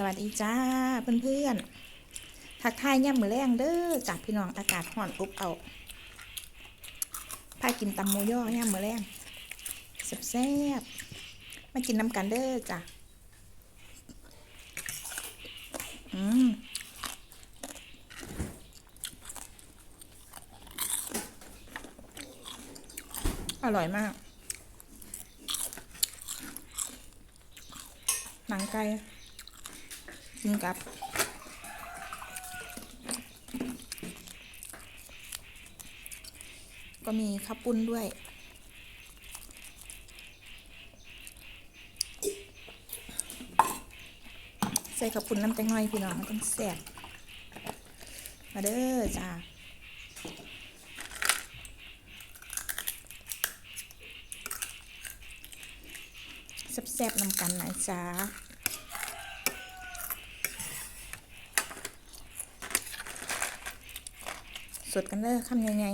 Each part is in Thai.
สวัสดีจ้าเพื่อนๆทักทายย่ำมือแรงเด้อจากพี่น้องอากาศห่อนอบเอาพากินตำหมูย่อย่ำมือแรงแซ่บๆมากินน้ำกันเด้อจ้ะอืมอร่อยมาก หนังไก่ กินกับก็มีข้าวปุ้นด้วย ใส่ข้าวปุ้นน้ำแตงน้อยพี่น้องต้องแซ่บมาเด้อจ้าแซ่บๆนำกันนะจ๊ะ สดกันเด้อคำยังไง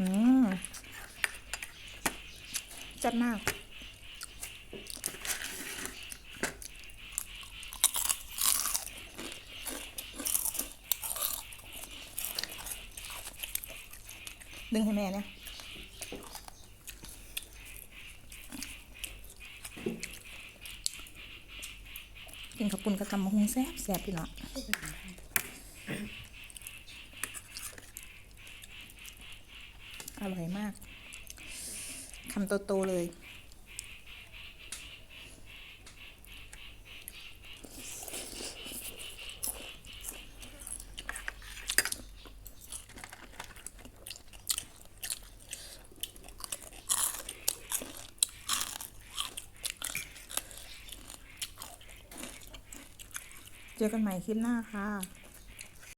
อืมจัดมากดึงให้แม่เนี่ย กินข้าวปุ้นกับตำมะฮุงแซ่บแซ่บพี่น้องอร่อยมากคำโตๆเลย จอกันใหม่คลิปหน้าค่ะ